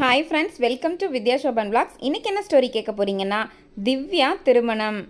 Hi friends welcome to Vidya Sobhan vlogs இன்னைக்கு என்ன story கேட்க போகிறீங்கன்னா திவ்யா திருமணம்.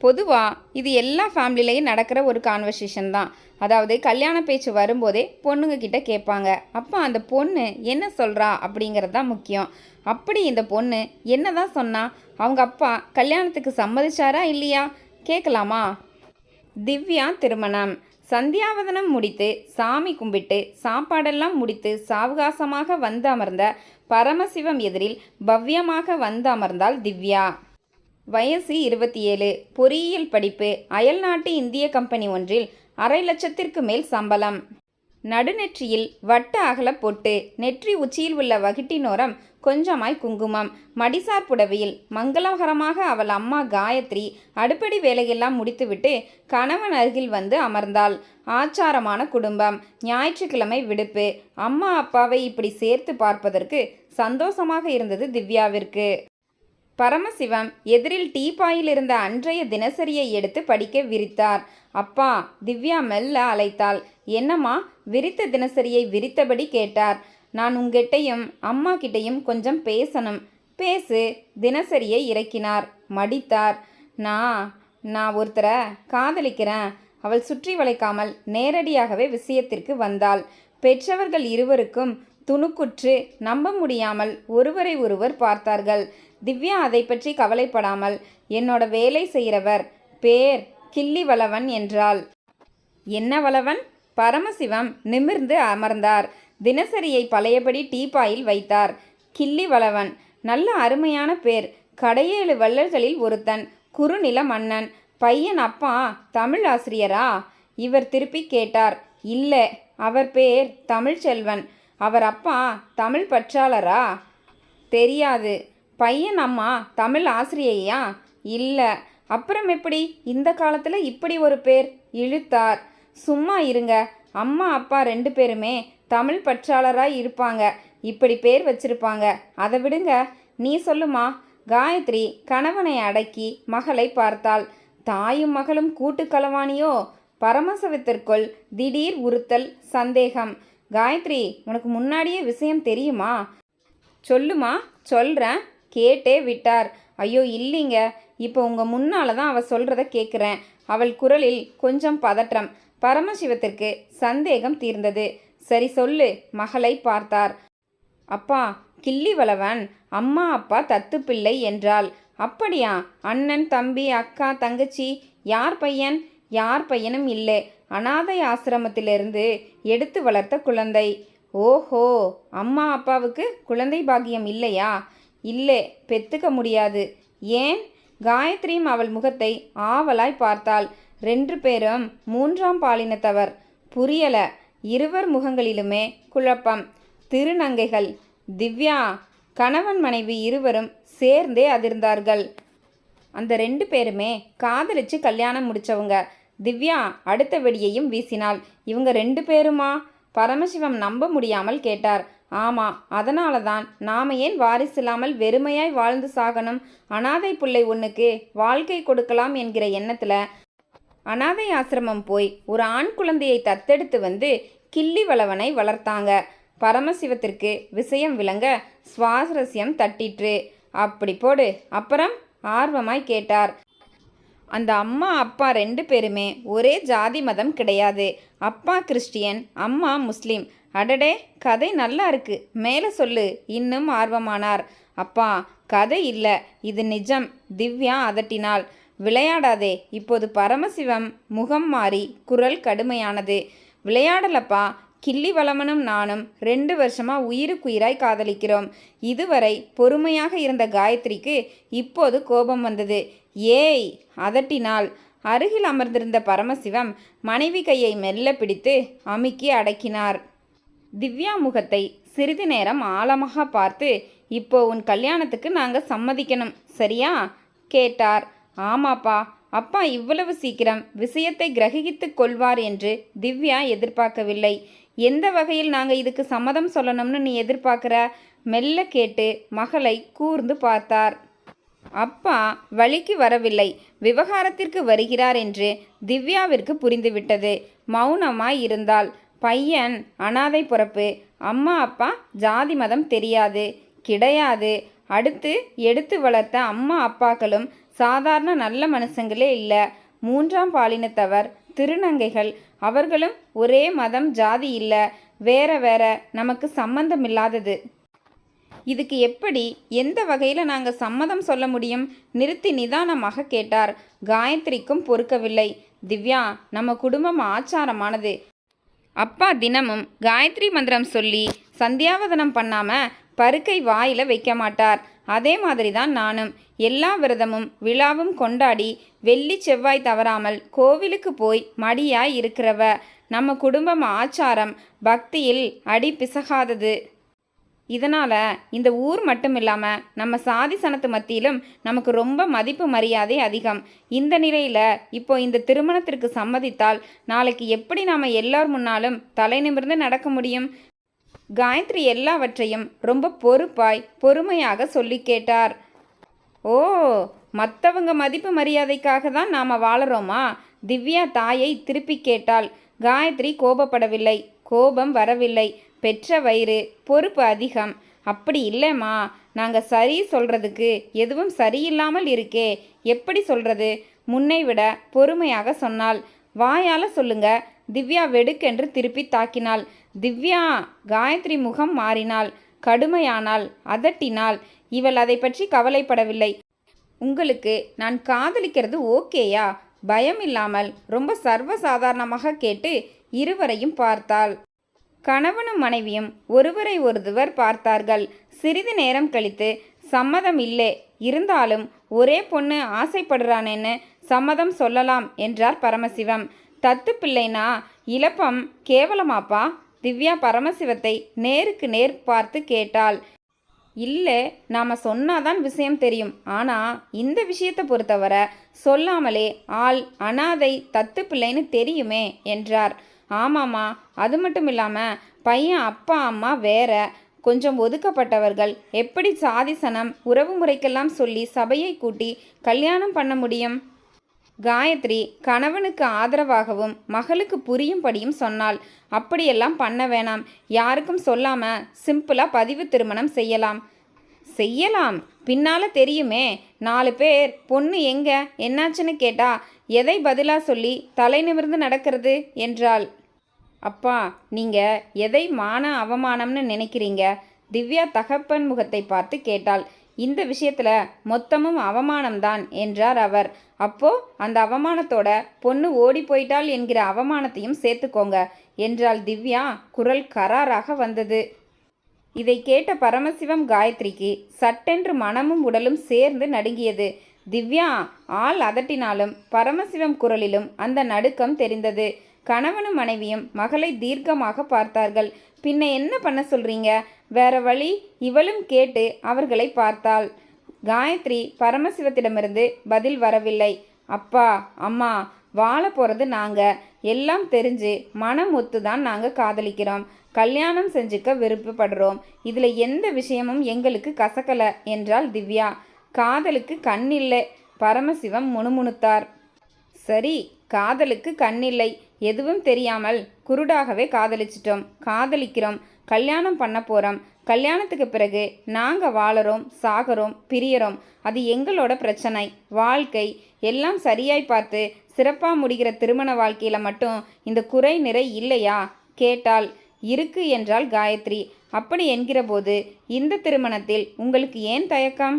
பொதுவாக இது எல்லா ஃபேமிலிலையும் நடக்கிற ஒரு கான்வர்சேஷன் தான். அதாவது கல்யாண பேச்சு வரும்போதே பொண்ணுங்க கிட்ட கேட்பாங்க. அப்போ அந்த பொண்ணு என்ன சொல்கிறா அப்படிங்கிறது தான் முக்கியம். அப்படி இந்த பொண்ணு என்ன தான் சொன்னா அவங்க அப்பா கல்யாணத்துக்கு சம்மதிச்சாரா இல்லையா? கேட்கலாமா? திவ்யா திருமணம். சந்தியாவதனம் முடித்து சாமி கும்பிட்டு சாப்பாடெல்லாம் முடித்து சாவகாசமாக வந்து அமர்ந்த பரமசிவம் எதிரில் பவ்யமாக வந்து அமர்ந்தால் திவ்யா. வயசு இருபத்தி ஏழு பொறியியல் படிப்பு அயல்நாட்டு இந்திய கம்பெனி ஒன்றில் அரை லட்சத்திற்கு மேல் சம்பளம். நடுநெற்றியில் வட்ட அகல பொட்டு நெற்றி உச்சியில் உள்ள வகிட்டினோரம் கொஞ்சமாய் குங்குமம். மடிசார் புடவையில் மங்களகரமாக அவள் அம்மா காயத்ரி அடுப்படி வேலையெல்லாம் முடித்துவிட்டு கணவன் அருகில் வந்து அமர்ந்தாள். ஆச்சாரமான குடும்பம். ஞாயிற்றுக்கிழமை விடுப்பு. அம்மா அப்பாவை இப்படி சேர்த்து பார்ப்பதற்கு சந்தோஷமாக இருந்தது திவ்யாவிற்கு. பரமசிவம் எதிரில் டீபாயில் இருந்த அன்றைய தினசரியை எடுத்து படிக்க விரித்தார். அப்பா திவ்யா மெல்ல அழைத்தாள். என்னம்மா விரித்த தினசரியை விரித்தபடி கேட்டார். நான் உங்கிட்டையும் அம்மா கிட்டையும் கொஞ்சம் பேசணும். பேசு தினசரியை இறக்கினார். மடித்தார். நான் நான் ஒருத்தரை காதலிக்கிறேன். அவள் சுற்றி வளைக்காமல் நேரடியாகவே விஷயத்திற்கு வந்தாள். பெற்றவர்கள் இருவருக்கும் துணுக்குற்று நம்ப முடியாமல் ஒருவரை ஒருவர் பார்த்தார்கள். திவ்யா அதை பற்றி கவலைப்படாமல் என்னோட வேலை செய்கிறவர் பேர் கிள்ளி வளவன் என்றாள். என்ன வளவன்? பரமசிவம் நிமிர்ந்து அமர்ந்தார். தினசரியை பழையபடி டீப்பாயில் வைத்தார். கிள்ளி வளவன் நல்ல அருமையான பேர். கடையேழு வள்ளல்களில் ஒருத்தன். குறுநில மன்னன். பையன் அப்பா தமிழ் ஆசிரியரா? இவர் திருப்பி கேட்டார். இல்லை. அவர் பேர் தமிழ்ச்செல்வன். அவர் அப்பா தமிழ் பற்றாளரா? தெரியாது. பையன் அம்மா தமிழ் ஆசிரியையா? இல்லை. அப்புறம் எப்படி? இந்த காலத்தில் இப்படி ஒரு பேர் இழுத்தார். சும்மா இருங்க. அம்மா அப்பா ரெண்டு பேருமே தமிழ் பற்றாளராக இருப்பாங்க. இப்படி பேர் வச்சிருப்பாங்க. அதை விடுங்க. நீ சொல்லுமா? காயத்ரி கணவனை அடக்கி மகளை பார்த்தாள். தாயும் மகளும் கூட்டு களவாணியோ? பரமசவத்திற்குள் திடீர் உறுத்தல் சந்தேகம். காயத்ரி உனக்கு முன்னாடியே விஷயம் தெரியுமா? சொல்லுமா சொல்கிறேன் கேட்டே விட்டார். ஐயோ இல்லைங்க. இப்போ உங்கள் முன்னால் தான் அவள் சொல்கிறத கேட்குறேன் அவள் குரலில் கொஞ்சம் பதற்றம். பரமசிவத்திற்கு சந்தேகம் தீர்ந்தது. சரி சொல்லு மகளை பார்த்தார். அப்பா கிள்ளிவளவன் அம்மா அப்பா தத்து பிள்ளை என்றாள். அப்படியா? அண்ணன் தம்பி அக்கா தங்கச்சி யார் பையன்? யார் பையனும் இல்லை. அனாதை ஆசிரமத்திலிருந்து எடுத்து வளர்த்த குழந்தை. ஓஹோ அம்மா அப்பாவுக்கு குழந்தை பாக்கியம் இல்லையா? இல்லை பெத்துக்க முடியாது. ஏன்? காயத்ரியும் அவள் முகத்தை ஆவலாய் பார்த்தாள். ரெண்டு பேரும் மூன்றாம் பாலினத்தவர். புரியல. இருவர் முகங்களிலுமே குழப்பம். திருநங்கைகள். திவ்யா கணவன் மனைவி இருவரும் சேர்ந்தே அதிர்ந்தார்கள். அந்த ரெண்டு பேருமே காதலிச்சு கல்யாணம் முடிச்சவங்க. திவ்யா அடுத்த வெடியையும் வீசினாள். இவங்க ரெண்டு பேருமா? பரமசிவம் நம்ப முடியாமல் கேட்டார். ஆமா அதனால தான் நாம ஏன் வாரிசில்லாமல் வெறுமையாய் வாழ்ந்து சாகணும்? அனாதை புள்ளை ஒன்றுக்கு வாழ்க்கை கொடுக்கலாம் என்கிற எண்ணத்தில் அனாதை ஆசிரமம் போய் ஒரு ஆண் குழந்தையை தத்தெடுத்து வந்து கிள்ளி வளவனை வளர்த்தாங்க. பரமசிவத்திற்கு விஷயம் விளங்க சுவாரஸ்யம் தட்டிற்று. அப்படி போடு அப்புறம்? ஆர்வமாய் கேட்டார். அந்த அம்மா அப்பா ரெண்டு பேருமே ஒரே ஜாதி மதம் கிடையாது. அப்பா கிறிஸ்டியன் அம்மா முஸ்லீம். அடடே கதை நல்லா இருக்கு. மேலே சொல்லு. இன்னும் ஆர்வமானார். அப்பா கதை இல்லை. இது நிஜம். திவ்யா அதட்டினாள். விளையாடாதே. இப்போது பரமசிவம் முகம் மாறி குரல் கடுமையானது. விளையாடலப்பா. கிள்ளி வளமனும் நானும் ரெண்டு வருஷமாக உயிருக்குயிராய் காதலிக்கிறோம். இதுவரை பொறுமையாக இருந்த காயத்ரிக்கு இப்போது கோபம் வந்தது. ஏய் அதட்டினாள் அருகில் அமர்ந்திருந்த பரமசிவம் மனைவி கையை மெல்ல பிடித்து அமுக்கி அடக்கினார். திவ்யா முகத்தை சிறிது நேரம் ஆழமாக பார்த்து இப்போ உன் கல்யாணத்துக்கு நாங்கள் சம்மதிக்கணும் சரியா? கேட்டார். ஆமாப்பா அப்பா இவ்வளவு சீக்கிரம் விஷயத்தை கிரகித்துக் கொள்வார் என்று திவ்யா எதிர்பார்க்கவில்லை. எந்த வகையில் நாங்கள் இதுக்கு சம்மதம் சொல்லணும்னு நீ எதிர்பார்க்குற? மெல்ல கேட்டு மகளை கூர்ந்து பார்த்தார். அப்பா வழிக்கு வரவில்லை. விவகாரத்திற்கு வருகிறார் என்று திவ்யாவிற்கு புரிந்துவிட்டது. மௌனமாய் இருந்தாள். பையன் அனாதை பிறப்பு. அம்மா அப்பா ஜாதி மதம் தெரியாது. கிடையாது. அடுத்து எடுத்து வளர்த்த அம்மா அப்பாக்களும் சாதாரண நல்ல மனுஷங்களே இல்லை. மூன்றாம் பாலினத்தவர் திருநங்கைகள். அவர்களும் ஒரே மதம் ஜாதி இல்லை. வேற வேற. நமக்கு சம்பந்தம் இல்லாதது இதுக்கு எப்படி எந்த வகையில் நாங்கள் சம்மதம் சொல்ல முடியும்? நிறுத்தி நிதானமாக கேட்டார். காயத்ரிக்கும் பொறுக்கவில்லை. திவ்யா நம்ம குடும்பம் ஆச்சாரமானது. அப்பா தினமும் காயத்ரி மந்திரம் சொல்லி சந்தியாவதனம் பண்ணாமல் பருக்கை வாயில் வைக்க மாட்டார். அதே மாதிரி தான் நானும். எல்லா விரதமும் விழாவும் கொண்டாடி வெள்ளி செவ்வாய் தவறாமல் கோவிலுக்கு போய் மடியாய் இருக்கிறவ நம்ம குடும்பம் ஆச்சாரம் பக்தியில் அடி பிசகாதது. இதனால் இந்த ஊர் மட்டும் இல்லாமல் நம்ம சாதி சனத்து மத்தியிலும் நமக்கு ரொம்ப மதிப்பு மரியாதை அதிகம். இந்த நிலையில் இப்போ இந்த திருமணத்திற்கு சம்மதித்தால் நாளைக்கு எப்படி நாம் எல்லார் முன்னாலும் தலை நிமிர்ந்து நடக்க முடியும்? காயத்ரி எல்லாவற்றையும் ரொம்ப பொறுப்பாய் பொறுமையாக சொல்லி கேட்டார். ஓ மற்றவங்க மதிப்பு மரியாதைக்காக தான் நாம் வாழறோமா? திவ்யா தாயை திருப்பி கேட்டாள். காயத்ரி கோபப்படவில்லை. கோபம் வரவில்லை. பெற்ற வயிறு பொறுப்பு அதிகம். அப்படி இல்லைம்மா. நாங்கள் சரி சொல்கிறதுக்கு எதுவும் சரியில்லாமல் இருக்கே. எப்படி சொல்கிறது முன்னை விட பொறுமையாக சொன்னால் வாயால் சொல்லுங்க. திவ்யா வெடுக்கென்று திருப்பி தாக்கினாள். திவ்யா காயத்ரி முகம் மாறினாள். கடுமையானால் அதட்டினாள். இவள் அதை பற்றி கவலைப்படவில்லை. உங்களுக்கு நான் காதலிக்கிறது ஓகேயா? பயம் இல்லாமல் ரொம்ப சர்வசாதாரணமாக கேட்டு இருவரையும் பார்த்தாள். கணவனும் மனைவியும் ஒருவரை ஒருவர் பார்த்தார்கள். சிறிது நேரம் கழித்து சம்மதம் இல்லை. இருந்தாலும் ஒரே பொண்ணு ஆசைப்படுறானேன்னு சம்மதம் சொல்லலாம் என்றார் பரமசிவம். தத்து பிள்ளைனா இலப்பம் கேவலமாப்பா? திவ்யா பரமசிவத்தை நேருக்கு நேர் பார்த்து கேட்டாள். இல்லை நாம் சொன்னாதான் விஷயம் தெரியும். ஆனால் இந்த விஷயத்தை பொறுத்தவரை சொல்லாமலே ஆள் அனாதை தத்து பிள்ளைன்னு தெரியுமே என்றார். ஆமாம்மா அது மட்டும் இல்லாமல் பையன் அப்பா அம்மா வேற கொஞ்சம் ஒதுக்கப்பட்டவர்கள் எப்படி சாதிசனம் உறவு முறைக்கெல்லாம் சொல்லி சபையை கூட்டி கல்யாணம் பண்ண முடியும்? காயத்ரி கணவனுக்கு ஆதரவாகவும் மகளுக்கு புரியும்படியும் சொன்னாள். அப்படியெல்லாம் பண்ண வேணாம். யாருக்கும் சொல்லாம சிம்பிளா பதிவு திருமணம் செய்யலாம். செய்யலாம். பின்னால தெரியுமே. நாலு பேர் பொண்ணு எங்க? என்னாச்சுன்னு கேட்டா எதை பதிலா சொல்லி தலை நிமிர்ந்து நடக்கிறது? என்றாள். அப்பா நீங்க எதை மான அவமானம்னு நினைக்கிறீங்க? திவ்யா தகப்பன் முகத்தை பார்த்து கேட்டாள். இந்த விஷயத்தில் மொத்தமும் அவமானம்தான் என்றார் அவர். அப்போ அந்த அவமானத்தோட பொண்ணு ஓடி போயிட்டாள் என்கிற அவமானத்தையும் சேர்த்துக்கோங்க என்றாள் திவ்யா குரல் கராராக வந்தது. இதை கேட்ட பரமசிவம் காயத்ரிக்கு சட்டென்று மனமும் உடலும் சேர்ந்து நடுங்கியது. திவ்யா ஆள் அதட்டினாலும் பரமசிவம் குரலிலும் அந்த நடுக்கம் தெரிந்தது. கணவனும் மனைவியும் மகளை தீர்க்கமாக பார்த்தார்கள். பின்ன என்ன பண்ண சொல்றீங்க? வேற வழி? இவளும் கேட்டு அவர்களை பார்த்தாள். காயத்ரி பரமசிவத்திடமிருந்து பதில் வரவில்லை. அப்பா அம்மா வாழ போகிறது நாங்கள் எல்லாம் தெரிஞ்சு மனம் ஒத்து தான் நாங்கள் காதலிக்கிறோம். கல்யாணம் செஞ்சுக்க விருப்பப்படுறோம். இதில் எந்த விஷயமும் எங்களுக்கு கசக்கலை என்றாள் திவ்யா. காதலுக்கு கண் இல்லை. பரமசிவம் முணுமுணுத்தார். சரி காதலுக்கு கண்ணில்லை எதுவும் தெரியாமல் குருடாகவே காதலிச்சிட்டோம். காதலிக்கிறோம். கல்யாணம் பண்ண போகிறோம் கல்யாணத்துக்கு பிறகு நாங்கள் வாழறோம் சாகிறோம் பிரியறோம். அது எங்களோட பிரச்சனை. வாழ்க்கை எல்லாம் சரியாய் பார்த்து சிறப்பாக முடிகிற திருமண வாழ்க்கையில் மட்டும் இந்த குறை நிறை இல்லையா? கேட்டால் இருக்கு என்றால் காயத்ரி. அப்படி என்கிறபோது இந்த திருமணத்தில் உங்களுக்கு ஏன் தயக்கம்?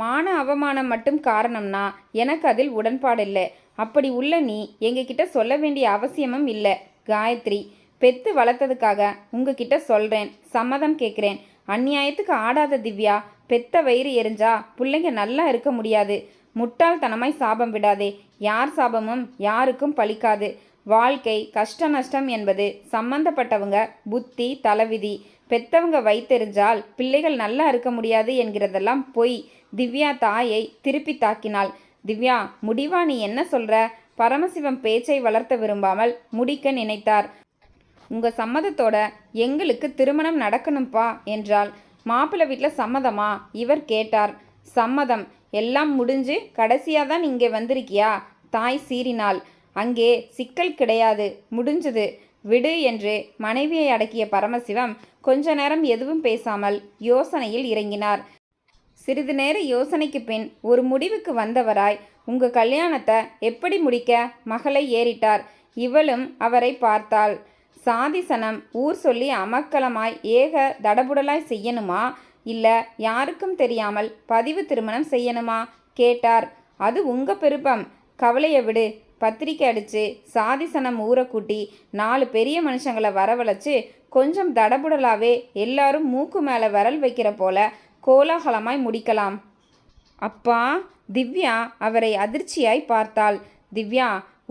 மான அவமானம் மட்டும் காரணம்னா எனக்கு அதில் உடன்பாடில்லை. அப்படி உள்ள நீ எங்ககிட்ட சொல்ல வேண்டிய அவசியமும் இல்லை. காயத்ரி பெத்து வளர்த்ததுக்காக உங்ககிட்ட சொல்கிறேன் சம்மதம் கேட்குறேன். அந்நியாயத்துக்கு ஆடாத திவ்யா பெத்த வயிறு எரிஞ்சா பிள்ளைங்க நல்லா இருக்க முடியாது. முட்டாள்தனமாய் சாபம் விடாதே. யார் சாபமும் யாருக்கும் பலிக்காது வாழ்க்கை கஷ்ட நஷ்டம் என்பது சம்பந்தப்பட்டவங்க புத்தி தலைவிதி. பெத்தவங்க வைத்தெறிஞ்சால் பிள்ளைகள் நல்லா இருக்க முடியாது என்கிறதெல்லாம் பொய். திவ்யா தாயை திருப்பி தாக்கினாள். திவ்யா முடிவா நீ என்ன சொல்ற? பரமசிவம் பேச்சை வளர்த்த விரும்பாமல் முடிக்க நினைத்தார். உங்க சம்மதத்தோட எங்களுக்கு திருமணம் நடக்கணும்ப்பா என்றால் மாப்பிள்ளை வீட்டில் சம்மதமா? இவர் கேட்டார். சம்மதம். எல்லாம் முடிஞ்சு கடைசியாக தான் இங்கே வந்திருக்கியா? தாய் சீறினாள். அங்கே சிக்கல் கிடையாது. முடிஞ்சது. விடு என்று மனைவியை அடக்கிய பரமசிவம் கொஞ்ச நேரம் எதுவும் பேசாமல் யோசனையில் இறங்கினார். சிறிது நேர யோசனைக்கு பின் ஒரு முடிவுக்கு வந்தவராய் உங்க கல்யாணத்தை எப்படி முடிக்க? மகளை ஏறிட்டார். இவளும் அவரை பார்த்தாள். சாதிசனம் ஊர் சொல்லி அமக்கலமாய் ஏக தடபுடலாய் செய்யணுமா? இல்ல யாருக்கும் தெரியாமல் பதிவு திருமணம் செய்யணுமா? கேட்டார். அது உங்க பெருப்பம். கவலையை விடு. பத்திரிக்கை அடித்து சாதிசனம் ஊரை கூட்டி நாலு பெரிய மனுஷங்களை வரவழைச்சு கொஞ்சம் தடபுடலாவே எல்லாரும் மூக்கு மேலே விரல் வைக்கிற போல கோலாகலமாய் முடிக்கலாம். அப்பா திவ்யா அவரை அதிர்ச்சியாய் பார்த்தாள். திவ்யா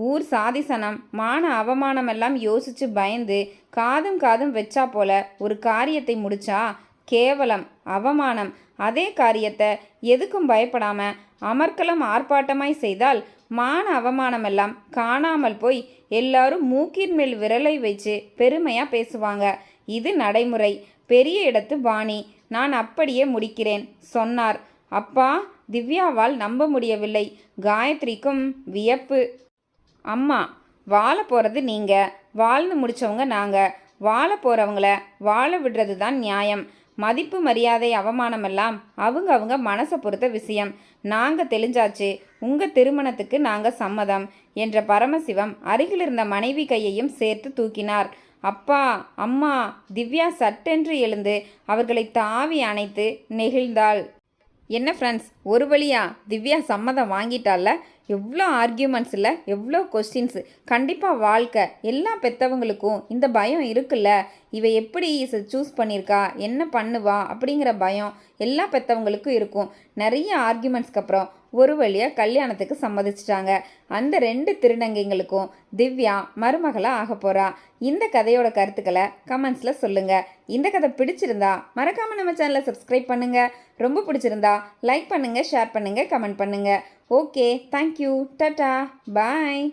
ஊர் சாதிசனம் மான அவமானமெல்லாம் யோசிச்சு பயந்து காதும் காதும் வச்சா போல ஒரு காரியத்தை முடிச்சா கேவலம் அவமானம். அதே காரியத்தை எதுக்கும் பயப்படாம அமர்க்கலம் ஆர்ப்பாட்டமாய் செய்தால் மான அவமானமெல்லாம் காணாமல் போய் எல்லாரும் மூக்கின் மேல் விரலை வச்சு பெருமையாக பேசுவாங்க. இது நடைமுறை. பெரிய இடத்து பாணி. நான் அப்படியே முடிக்கிறேன் சொன்னார். அப்பா திவ்யாவால் நம்ப முடியவில்லை. காயத்ரிக்கும் வியப்பு. அம்மா வாழ போகிறது நீங்கள் வாழ்ந்து முடிச்சவங்க நாங்கள் வாழ போகிறவங்கள வாழ விடுறது தான் நியாயம். மதிப்பு மரியாதை அவமானமெல்லாம் அவங்க அவங்க மனசை பொறுத்த விஷயம். நாங்கள் தெளிஞ்சாச்சு. உங்கள் திருமணத்துக்கு நாங்கள் சம்மதம் என்ற பரமசிவம் அருகில் இருந்த மனைவி கையையும் சேர்த்து தூக்கினார். அப்பா அம்மா திவ்யா சட்டென்று எழுந்து அவர்களை தாவி அணைத்து நெகிழ்ந்தாள். என்ன ஃப்ரெண்ட்ஸ் ஒரு வழியா திவ்யா சம்மதம் வாங்கிட்டால எவ்வளோ ஆர்கியூமெண்ட்ஸ் இல்லை எவ்வளோ கொஸ்டின்ஸ் கண்டிப்பாக வாழ்க்கை எல்லா பெற்றவங்களுக்கும் இந்த பயம் இருக்குல்ல? இவ எப்படி சூஸ் பண்ணியிருக்கா? என்ன பண்ணுவா? அப்படிங்கிற பயம் எல்லா பெற்றவங்களுக்கும் இருக்கும். நிறைய ஆர்கியூமெண்ட்ஸ்க்கு அப்புறம் ஒரு வழியாக கல்யாணத்துக்கு சம்மதிச்சிட்டாங்க. அந்த ரெண்டு திருநங்கைங்களுக்கும் திவ்யா மருமகளாக ஆக போகிறா இந்த கதையோட கருத்துக்களை கமெண்ட்ஸில் சொல்லுங்கள் இந்த கதை பிடிச்சிருந்தா மறக்காமல் நம்ம சேனலை சப்ஸ்கிரைப் பண்ணுங்கள் ரொம்ப பிடிச்சிருந்தா லைக் பண்ணுங்கள் ஷேர் பண்ணுங்கள் கமெண்ட் பண்ணுங்கள் okay thank you tata bye